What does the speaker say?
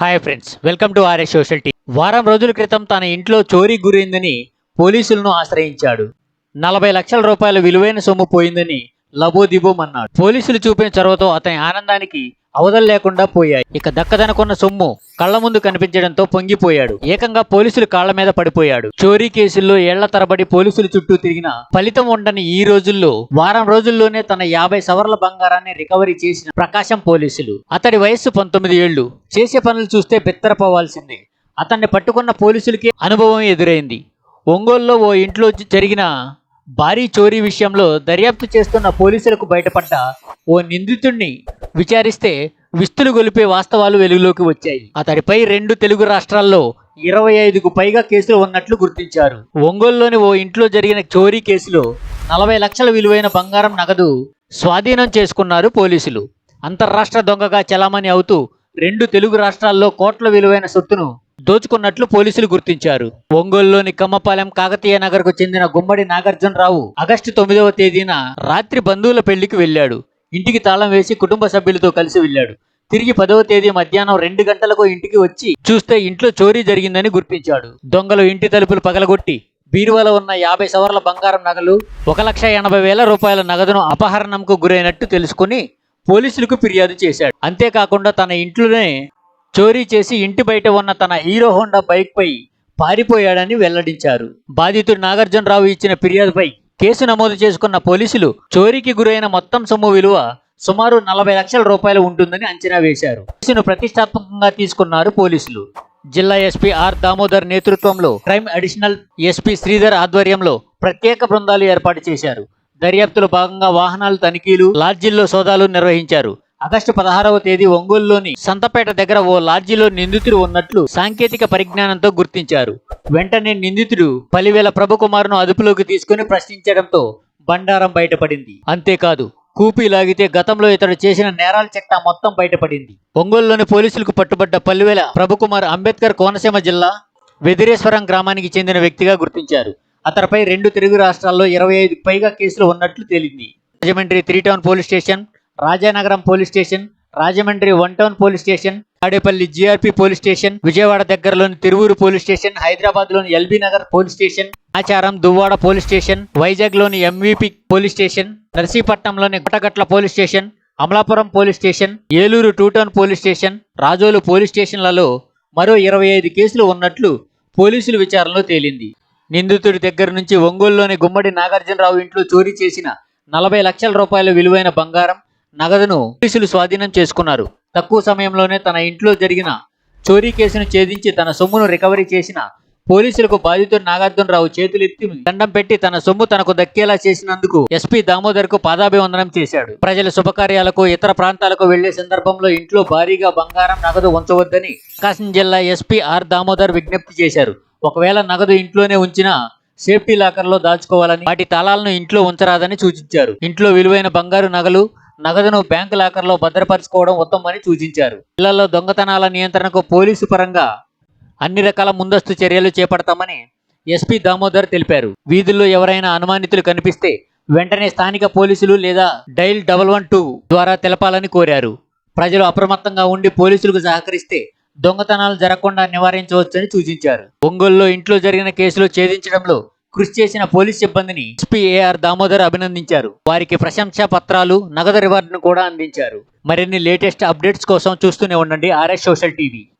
Hi friends welcome to RS social tea వారం రోజుల క్రితం తన ఇంట్లో చోరీ గురైందని పోలీసులను ఆశ్రయించాడు. నలభై లక్షల రూపాయల విలువైన సొమ్ము పోయిందని లబోదిబోమన్నాడు పోలీసులు చూపిన చొరవతో అతని ఆనందానికి అవధలు లేకుండా పోయాయి. ఇక దక్కదనుకున్న సొమ్ము కళ్ళ ముందు కనిపించడంతో పొంగిపోయాడు. ఏకంగా పోలీసులు కాళ్ళ మీద పడిపోయాడు. చోరీ కేసుల్లో ఏళ్ళ తరబడి పోలీసుల చుట్టూ తిరిగిన ఫలితం ఉండని ఈ రోజుల్లో వారం రోజుల్లోనే తన యాభై సవర్ల బంగారాన్ని రికవరీ చేసిన ప్రకాశం పోలీసులు. అతడి వయస్సు పంతొమ్మిది ఏళ్ళు చేసే పనులు చూస్తే బెత్తరపోవాల్సిందే. అతన్ని పట్టుకున్న పోలీసులకి అనుభవం ఎదురైంది. ఒంగోలులో ఓ ఇంట్లో జరిగిన భారీ చోరీ విషయంలో దర్యాప్తు చేస్తున్న పోలీసులకు బయటపడ్డ ఓ నిందితుడిని విచారిస్తే విస్తులు గొలిపే వాస్తవాలు వెలుగులోకి వచ్చాయి. అతడిపై రెండు తెలుగు రాష్ట్రాల్లో ఇరవై ఐదుకు పైగా కేసులు ఉన్నట్లు గుర్తించారు. ఒంగోలులోని ఓ ఇంట్లో జరిగిన చోరీ కేసులో నలభై లక్షల విలువైన బంగారం నగదు స్వాధీనం చేసుకున్నారు పోలీసులు. అంతర్రాష్ట్ర దొంగగా చలామణి అవుతూ రెండు తెలుగు రాష్ట్రాల్లో కోట్ల విలువైన సొత్తును దోచుకున్నట్లు పోలీసులు గుర్తించారు. ఒంగోలులోని కమ్మపాలెం కాకతీయ నగర్కు చెందిన గుమ్మడి నాగార్జునరావు ఆగస్టు తొమ్మిదవ తేదీన రాత్రి బంధువుల పెళ్ళికి వెళ్ళాడు. ఇంటికి తాళం వేసి కుటుంబ సభ్యులతో కలిసి వెళ్ళాడు. తిరిగి పదవ తేదీ మధ్యాహ్నం రెండు గంటలకు ఇంటికి వచ్చి చూస్తే ఇంట్లో చోరీ జరిగిందని గుర్తించాడు. దొంగలు ఇంటి తలుపులు పగలగొట్టి బీరువాలో ఉన్న యాభై సవర్ల బంగారం నగలు ఒక లక్ష ఎనభై వేల రూపాయల నగదును అపహరణంకు గురైనట్టు తెలుసుకుని పోలీసులకు ఫిర్యాదు చేశాడు. అంతేకాకుండా తన ఇంట్లోనే చోరీ చేసి ఇంటి బయట ఉన్న తన హీరో హోండా బైక్ పై పారిపోయాడని వెల్లడించారు. బాధితుడు నాగార్జునరావు ఇచ్చిన ఫిర్యాదుపై కేసు నమోదు చేసుకున్న పోలీసులు చోరీకి గురైన మొత్తం సొమ్ము విలువ సుమారు నలభై లక్షల రూపాయలు ఉంటుందని అంచనా వేశారు. కేసును ప్రతిష్టాత్మకంగా తీసుకున్నారు పోలీసులు. జిల్లా ఎస్పీ ఆర్ దామోదర్ నేతృత్వంలో క్రైమ్ అడిషనల్ ఎస్పీ శ్రీధర్ ఆధ్వర్యంలో ప్రత్యేక బృందాలు ఏర్పాటు చేశారు. దర్యాప్తులో భాగంగా వాహనాలు తనిఖీలు లాడ్జీల్లో సోదాలు నిర్వహించారు. ఆగస్టు పదహారవ తేదీ ఒంగోలులోని సంతపేట దగ్గర ఓ లాడ్జీలో నిందితుడు ఉన్నట్లు సాంకేతిక పరిజ్ఞానంతో గుర్తించారు. వెంటనే నిందితుడు పలివేల ప్రభుకుమార్ను అదుపులోకి తీసుకుని ప్రశ్నించడంతో బండారం బయటపడింది. అంతేకాదు కూపీ లాగితే గతంలో ఇతడు చేసిన నేరాల చట్టా మొత్తం బయటపడింది. ఒంగోలులోని పోలీసులకు పట్టుబడ్డ పల్లివేల ప్రభుకుమార్ అంబేద్కర్ కోనసీమ జిల్లా వెదిరేశ్వరం గ్రామానికి చెందిన వ్యక్తిగా గుర్తించారు. అతనిపై రెండు తెలుగు రాష్ట్రాల్లో ఇరవై ఐదు పైగా కేసులు ఉన్నట్లు తేలింది. Rajahmundry three town police station Rajanagaram police station Rajahmundry one town police station Tadepalli GRP police station Vijayawada దగ్గరలోని తిరువూరు పోలీస్ స్టేషన్ హైదరాబాద్లోని LB Nagar police station Acharam Duvvada police station వైజాగ్లోని MVP police station నర్సీపట్నంలోని Gutagatla police station Amalapuram police station Eluru two town police station Razole police స్టేషన్లలో మరో ఇరవై ఐదు కేసులు ఉన్నట్లు పోలీసుల విచారణలో తేలింది నిందితుడి దగ్గర నుంచి ఒంగోలులోని గుమ్మడి నాగార్జునరావు ఇంట్లో చోరీ చేసిన నలభై లక్షల రూపాయల విలువైన బంగారం నగదును పోలీసులు స్వాధీనం చేసుకున్నారు. తక్కువ సమయంలోనే తన ఇంట్లో జరిగిన చోరీ కేసును ఛేదించి తన సొమ్మును రికవరీ చేసిన పోలీసులకు బాధితుడు నాగార్జునరావు చేతులెత్తి దండం పెట్టి తన సొమ్ము తనకు దక్కేలా చేసినందుకు ఎస్పీ దామోదర్కు పాదాభివందనం చేశాడు. ప్రజల శుభకార్యాలకు ఇతర ప్రాంతాలకు వెళ్ళే సందర్భంలో ఇంట్లో భారీగా బంగారం నగదు ఉంచవద్దని ప్రకాశం జిల్లా ఎస్పీ ఆర్ దామోదర్ విజ్ఞప్తి చేశారు. ఒకవేళ నగదు ఇంట్లోనే ఉంచినా సేఫ్టీ లాకర్లో దాచుకోవాలని వాటి తాళాలను ఇంట్లో ఉంచరాదని సూచించారు. ఇంట్లో విలువైన బంగారు నగలు నగదును బ్యాంకు లాకర్లో భద్రపరచుకోవడం ఉత్తమని సూచించారు. ఇళ్ళలో దొంగతనాల నియంత్రణకు పోలీసు పరంగా అన్ని రకాల ముందస్తు చర్యలు చేపడతామని ఎస్పీ దామోదర్ తెలిపారు. వీధుల్లో ఎవరైనా అనుమానితులు కనిపిస్తే వెంటనే స్థానిక పోలీసులు లేదా డైల్ డబల్ వన్ టూ ద్వారా తెలపాలని కోరారు. ప్రజలు అప్రమత్తంగా ఉండి పోలీసులకు సహకరిస్తే దొంగతనాలు జరగకుండా నివారించవచ్చని సూచించారు. ఒంగోలులో ఇంట్లో జరిగిన కేసులో ఛేదించడంలో కృషి చేసిన పోలీస్ సిబ్బందిని ఎస్పీ ఏఆర్ దామోదర్ అభినందించారు. వారికి ప్రశంసా పత్రాలు నగదు రివార్డును కూడా అందించారు. మరిన్ని లేటెస్ట్ అప్డేట్స్ కోసం చూస్తూనే ఉండండి ఆర్ఎస్ సోషల్ టీవీ.